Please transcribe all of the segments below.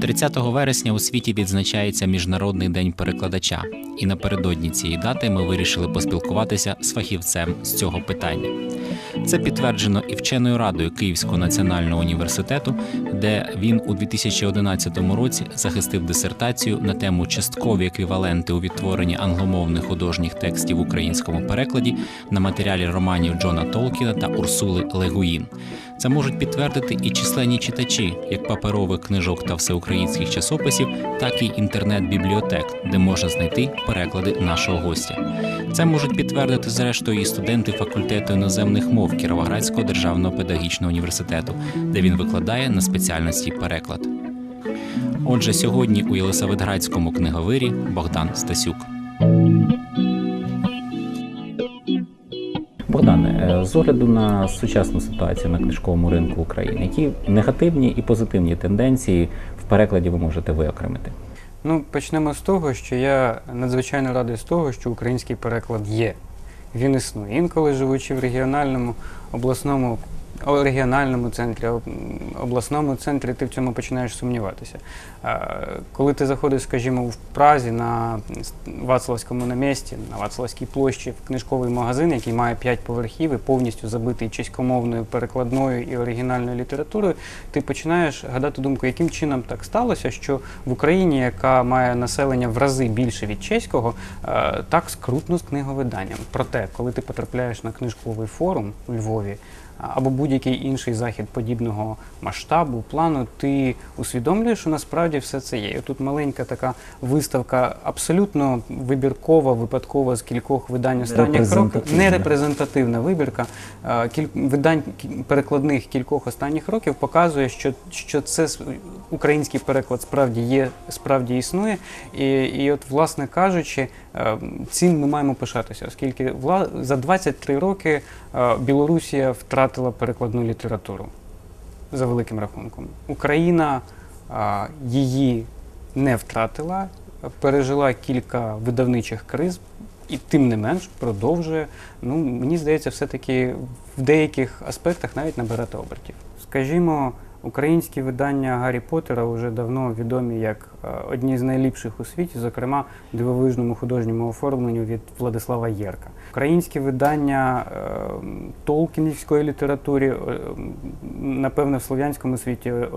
30 вересня у світі відзначається Міжнародний день перекладача, і напередодні цієї дати ми вирішили поспілкуватися з фахівцем з цього питання. Це підтверджено і вченою радою Київського національного університету, де він у 2011 році захистив дисертацію на тему часткові еквіваленти у відтворенні англомовних художніх текстів в українському перекладі на матеріалі романів Джона Толкіна та Урсули Легуїн. Це можуть підтвердити і численні читачі, як паперових книжок та всеукраїнських часописів, так і інтернет-бібліотек, де можна знайти переклади нашого гостя. Це можуть підтвердити зрештою і студенти факультету іноземних мов Кіровоградського державного педагогічного університету, де він викладає на спеціальності переклад. Отже, сьогодні у Єлисаветградському книговирі Богдан Стасюк. З огляду на сучасну ситуацію на книжковому ринку України, які негативні і позитивні тенденції в перекладі ви можете виокремити? Ну, почнемо з того, що я надзвичайно радий з того, що український переклад є. Він існує. Інколи живучи в регіональному обласному регіональному центрі, обласному центрі, ти в цьому починаєш сумніватися. Коли ти заходиш, скажімо, в Празі на Вацлавському намісті, на Вацлавській площі, в книжковий магазин, який має 5 поверхів і повністю забитий чеськомовною перекладною і оригінальною літературою, ти починаєш гадати думку, яким чином так сталося, що в Україні, яка має населення в рази більше від чеського, так скрутно з книговиданням. Проте, коли ти потрапляєш на книжковий форум у Львові або будь-який інший захід подібного масштабу, плану, ти усвідомлюєш, що насправді все це є. І тут маленька така виставка, абсолютно вибіркова, випадкова з кількох видань останніх років. Репрезентативна. Не репрезентативна вибірка кіль... видань перекладних кількох останніх років показує, що, що це український переклад справді є, справді існує. І, і от, власне кажучи, е, цим ми маємо пишатися, оскільки вла... за 23 роки Білорусія втратила перекладну літературу за великим рахунком. Україна її не втратила, пережила кілька видавничих криз, і тим не менш продовжує. Ну, мені здається, все-таки в деяких аспектах навіть набирати обертів. Скажімо, українські видання Гаррі Поттера вже давно відомі як е, одні з найліпших у світі, зокрема дивовижному художньому оформленню від Владислава Єрка. Українські видання е, толкінівської літератури, е, напевне, в слов'янському світі е,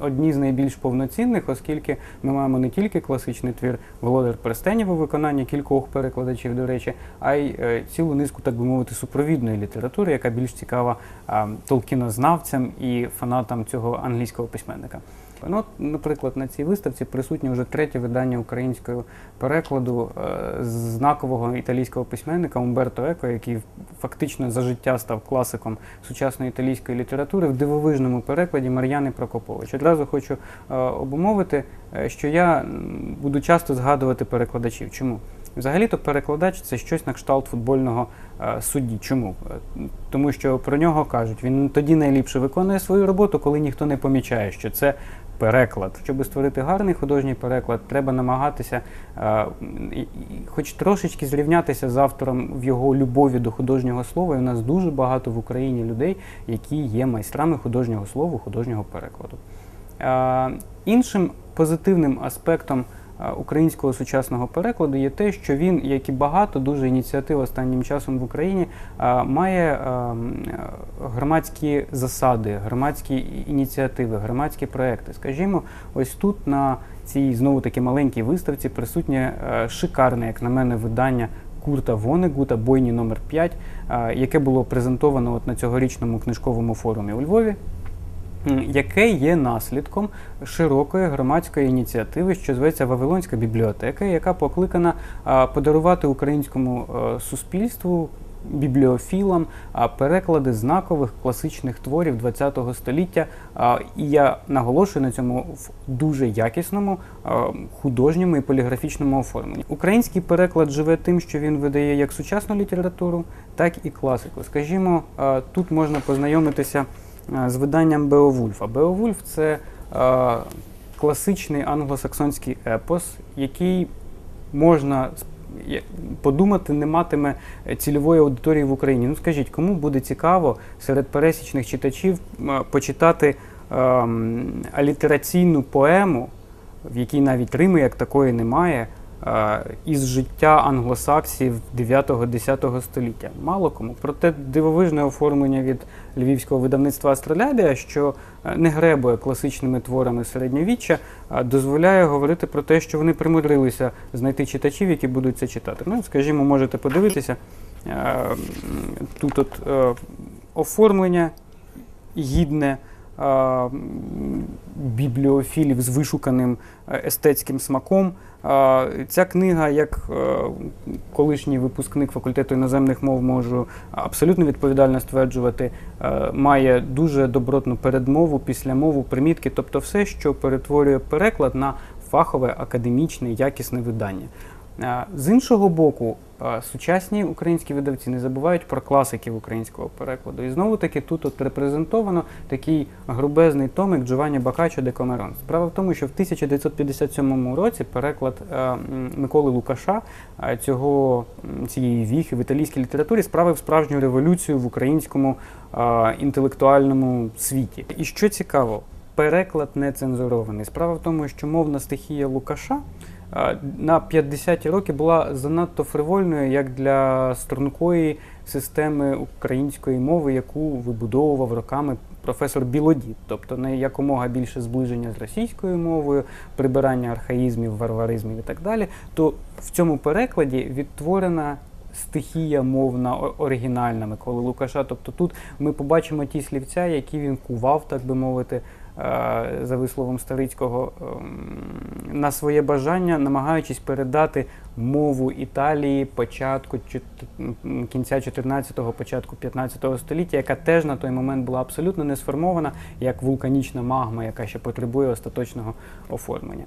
одні з найбільш повноцінних, оскільки ми маємо не тільки класичний твір Володар Перстенів у виконанні кількох перекладачів, до речі, а й е, цілу низку, так би мовити, супровідної літератури, яка більш цікава толкінознавцям і фанатам цього англійського письменника. Ну, от, наприклад, на цій виставці присутнє вже третє видання українського перекладу е, знакового італійського письменника Умберто Еко, який фактично за життя став класиком сучасної італійської літератури в дивовижному перекладі Мар'яни Прокопович. Одразу хочу е, обумовити, е, що я буду часто згадувати перекладачів. Чому? Взагалі-то перекладач це щось на кшталт футбольного судді. Чому? Тому що про нього кажуть, він тоді найліпше виконує свою роботу, коли ніхто не помічає, що це переклад. Щоб створити гарний художній переклад, треба намагатися, е, хоч трошечки зрівнятися з автором в його любові до художнього слова. І у нас дуже багато в Україні людей, які є майстрами художнього слова, художнього перекладу. Е, Іншим позитивним аспектом українського сучасного перекладу є те, що він, як і багато дуже ініціатив останнім часом в Україні, має громадські засади, громадські ініціативи, громадські проекти. Скажімо, ось тут на цій знову таки маленькій виставці присутнє шикарне, як на мене, видання. Курта Вонегута Бойні номер 5 е, яке було презентовано от на цьогорічному книжковому форумі у Львові яке є наслідком широкої громадської ініціативи, що зветься Вавилонська бібліотека, яка покликана подарувати українському е, суспільству. Бібліофілам переклади знакових класичних творів ХХ століття, і я наголошую на цьому в дуже якісному художньому і поліграфічному оформленні. Український переклад живе тим, що він видає як сучасну літературу, так і класику. Скажімо, тут можна познайомитися з виданням Беовульфа. Беовульф це е, класичний англосаксонський епос, який можна подумати, не матиме е, цільової аудиторії в Україні. Ну скажіть, кому буде цікаво серед пересічних читачів е, почитати ем, алітераційну поему в якій навіть Рими як такої немає, е, із життя англосаксів 9-10 століття. Мало кому. Проте дивовижне оформлення від львівського видавництва Астролябія, що е, не гребує класичними творами середньовіччя, дозволяє говорити про те, що вони примудрилися знайти читачів, які будуть це читати. Ну, скажімо, можете подивитися. е, Тут от е, оформлення гідне е, бібліофілів з вишуканим е, естетським смаком. Ця книга, як е, колишній випускник факультету іноземних мов, можу абсолютно відповідально стверджувати, е, має дуже добротну передмову, післямову, примітки, тобто все, що перетворює переклад на фахове, академічне, якісне видання. З іншого боку, сучасні українські видавці не забувають про класиків українського перекладу. І знову таки тут от репрезентовано такий грубезний томик Джованні Бакачо де Комерон. Справа в тому, що в 1957 році переклад е, Миколи Лукаша е, цього цієї віхи в італійській літературі справив справжню революцію в українському е, інтелектуальному світі. І що цікаво, переклад не цензурований. Справа в тому, що мовна стихія Лукаша на 50-ті роки була занадто фривольною як для стрункої системи української мови, яку вибудовував роками професор Білодід, тобто не якомога більше зближення з російською мовою, прибирання архаїзмів, варваризмів і так далі. То в цьому перекладі відтворена стихія мовна оригінальна Миколи Лукаша. Тобто тут ми побачимо ті слівця, які він кував, так би мовити, за висловом Старицького, ем, на своє бажання, намагаючись передати мову Італії початку кінця 14-го, початку 15-го століття, яка теж на той момент була абсолютно не сформована як вулканічна магма, яка ще потребує остаточного оформлення.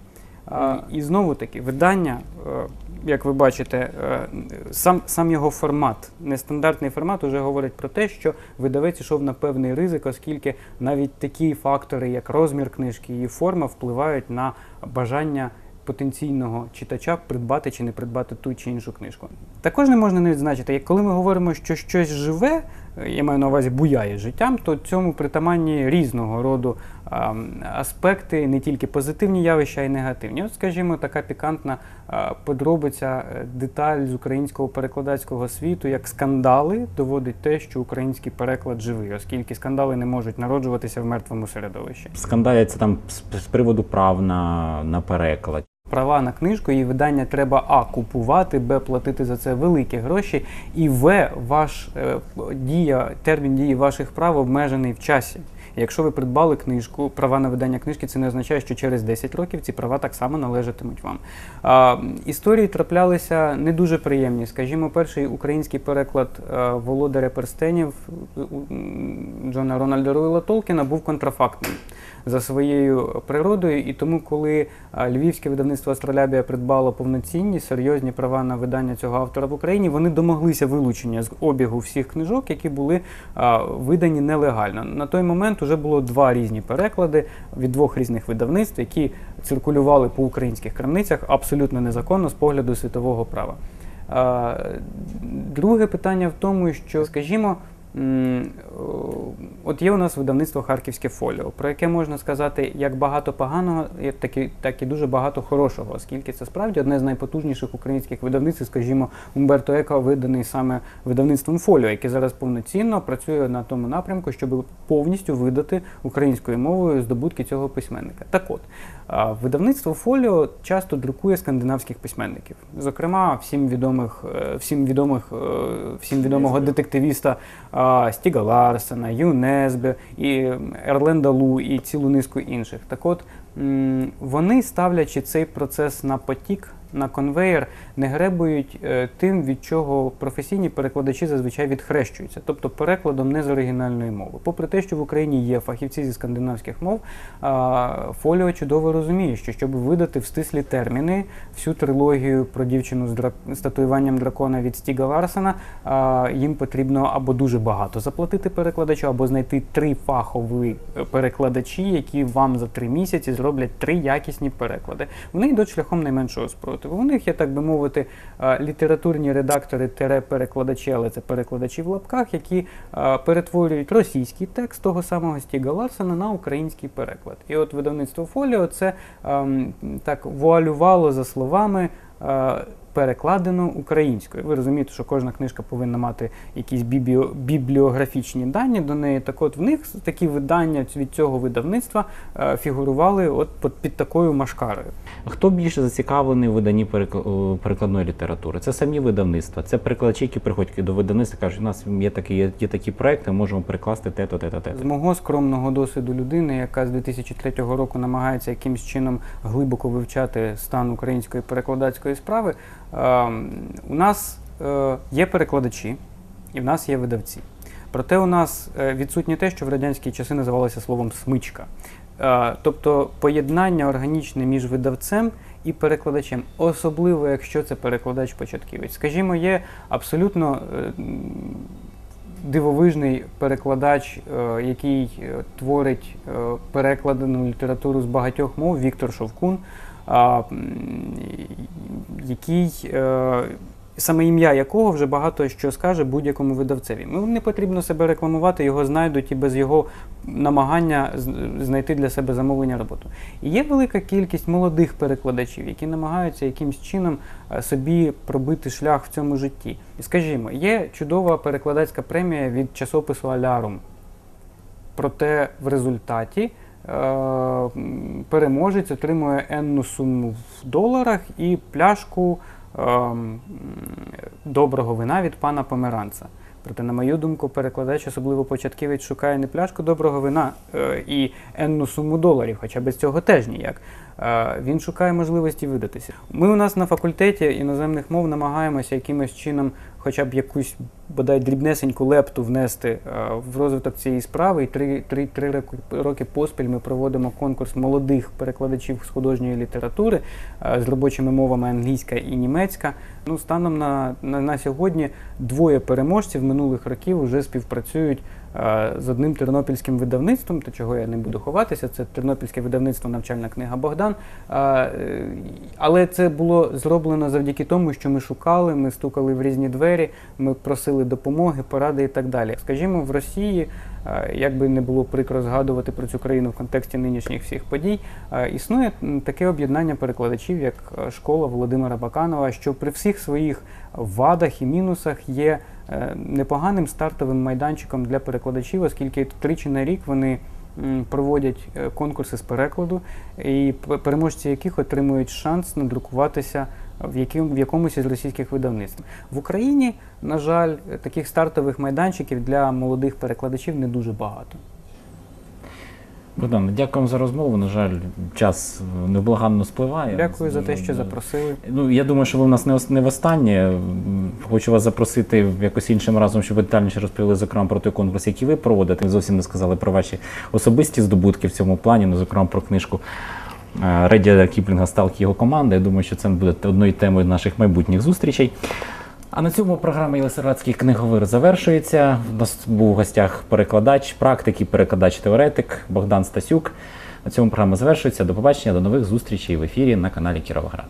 І знову таки, видання, е, як ви бачите, е, сам, сам його формат, нестандартний формат, уже говорить про те, що видавець йшов на певний ризик, оскільки навіть такі фактори, як розмір книжки, її форма, впливають на бажання потенційного читача придбати чи не придбати ту чи іншу книжку. Також не можна не відзначити, як коли ми говоримо, що щось живе, я маю на увазі буяє життям, то цьому притаманні різного роду аспекти, не тільки позитивні явища, а й негативні. От, скажімо, така пікантна подробиця, е, деталь з українського перекладацького світу, як скандали доводить те, що український переклад живий, оскільки скандали не можуть народжуватися в мертвому середовищі. Скандалять там з приводу прав на, на переклад. Права на книжку і видання треба а купувати, б платити за це великі гроші, і в ваш е, дія, термін дії ваших прав обмежений в часі. Якщо ви придбали книжку, права на видання книжки, це не означає, що через 10 років ці права так само належатимуть вам. А, історії траплялися не дуже приємні. Скажімо, перший український переклад е, володаря перстенів е, Джона Рональда Руїла Толкіна був контрафактним за своєю природою, і тому, коли а, львівське видавництво Астролябія придбало повноцінні серйозні права на видання цього автора в Україні, вони домоглися вилучення з обігу всіх книжок, які були видані нелегально. На той момент вже було два різні переклади від двох різних видавництв, які циркулювали по українських крамницях абсолютно незаконно з погляду світового права. Друге питання в тому, що, скажімо, от є у нас видавництво Харківське фоліо, про яке можна сказати як багато поганого, так і, так і дуже багато хорошого, оскільки це справді одне з найпотужніших українських видавництв, скажімо, Умберто Еко виданий саме видавництвом фоліо, яке зараз повноцінно працює на тому напрямку, щоб повністю видати українською мовою здобутки цього письменника. Так от, видавництво фоліо часто друкує скандинавських письменників, зокрема, всім відомих, е, всім відомих, е, всім відомого детективіста Стіга Ларсена, Ю Несбе, і Ерленда Лу, і цілу низку інших. Так от вони, ставлячи цей процес на потік, на конвейер, не гребують е, тим, від чого професійні перекладачі зазвичай відхрещуються, тобто перекладом не з оригінальної мови. Попри те, що в Україні є фахівці зі скандинавських мов, Фоліо чудово розуміє, що щоб видати в стислі терміни всю трилогію про дівчину з, драк... дракона від Стіга Ларсена, їм потрібно або дуже багато заплатити перекладачу, або знайти три фахові е, перекладачі, які вам за три місяці зроблять три якісні переклади. Вони йдуть шляхом найменшого спротиву. Спротиву. У них є, так би мовити, е, літературні редактори тере перекладачі, але це перекладачі в лапках, які е, перетворюють російський текст того самого Стіга Ларсена на український переклад. І от видавництво Фоліо це ем, так вуалювало за словами. Перекладено українською. Ви розумієте, що кожна книжка повинна мати якісь бібіо, бібліографічні дані до неї. Так от в них такі видання від цього видавництва е, фігурували от під, під такою машкарою. Хто більше зацікавлений в виданні перекл- перекладної літератури? Це самі видавництва, це перекладачі, які приходять до видавництва, кажуть, у нас є такі, є, є такі проекти, можемо перекласти те-то, те-то, те-то. мого скромного досвіду людини, яка з 2003 року намагається якимось чином глибоко вивчати стан української перекладацької справи, у нас е, є перекладачі і в нас є видавці. Проте у нас е, відсутнє те, що в радянські часи називалося словом смичка. Е, тобто поєднання органічне між видавцем і перекладачем, особливо якщо це перекладач-початківець. Скажімо, є абсолютно дивовижний перекладач, який творить перекладену літературу з багатьох мов Віктор Шовкун, який е, саме ім'я якого вже багато що скаже будь-якому видавцеві. Ну, не потрібно себе рекламувати, його знайдуть і без його намагання знайти для себе замовлення роботу. І є велика кількість молодих перекладачів, які намагаються якимось чином е, собі пробити шлях в цьому житті. Скажімо, є чудова перекладацька премія від часопису Алярум. Проте в результаті переможець отримує енну суму в доларах і пляшку е, доброго вина від пана Померанца. Проте, на мою думку, перекладач, особливо початківець, шукає не пляшку доброго вина е, і енну суму доларів, хоча без цього теж ніяк. Е, він шукає можливості видатися. Ми у нас на факультеті іноземних мов намагаємося якимось чином, хоча б якусь бодай дрібнесеньку лепту внести е, в розвиток цієї справи. І три, три, три роки- поспіль ми проводимо конкурс молодих перекладачів з художньої літератури е, з робочими мовами англійська і німецька. Ну, станом на, на, на сьогодні двоє переможців минулих років вже співпрацюють з одним тернопільським видавництвом, та чого я не буду ховатися, це тернопільське видавництво Навчальна книга Богдан. Е, е, Але це було зроблено завдяки тому, що ми шукали, ми стукали в різні двері, ми просили допомоги, поради і так далі. Скажімо, в Росії, е, як би не було прикро згадувати про цю країну в контексті нинішніх всіх подій, е, існує таке об'єднання перекладачів, як е, школа Володимира Баканова, що при всіх своїх вадах і мінусах є е, непоганим стартовим майданчиком для перекладачів, оскільки тричі на рік вони проводять е, конкурси з перекладу, і переможці яких отримують шанс надрукуватися в, яким, в якомусь із російських видавництв. В Україні, на жаль, таких стартових майданчиків для молодих перекладачів не дуже багато. Богдан, дякуємо за розмову. На жаль, час невблаганно спливає. Дякую за те, що запросили. Ну, я думаю, що ви в нас не, не востаннє. Хочу вас запросити якось іншим разом, щоб ви детальніше розповіли, зокрема, про той конкурс, який ви проводите. Ви зовсім не сказали про ваші особисті здобутки в цьому плані, ну, зокрема, про книжку е, Кіплінга Сталк його команда. Я думаю, що це буде одною темою наших майбутніх зустрічей. А на цьому програма Єлисарадський книговир завершується. У нас був в гостях перекладач, практик і перекладач-теоретик Богдан Стасюк. На цьому програма завершується. До побачення, до нових зустрічей в ефірі на каналі Кіровоград.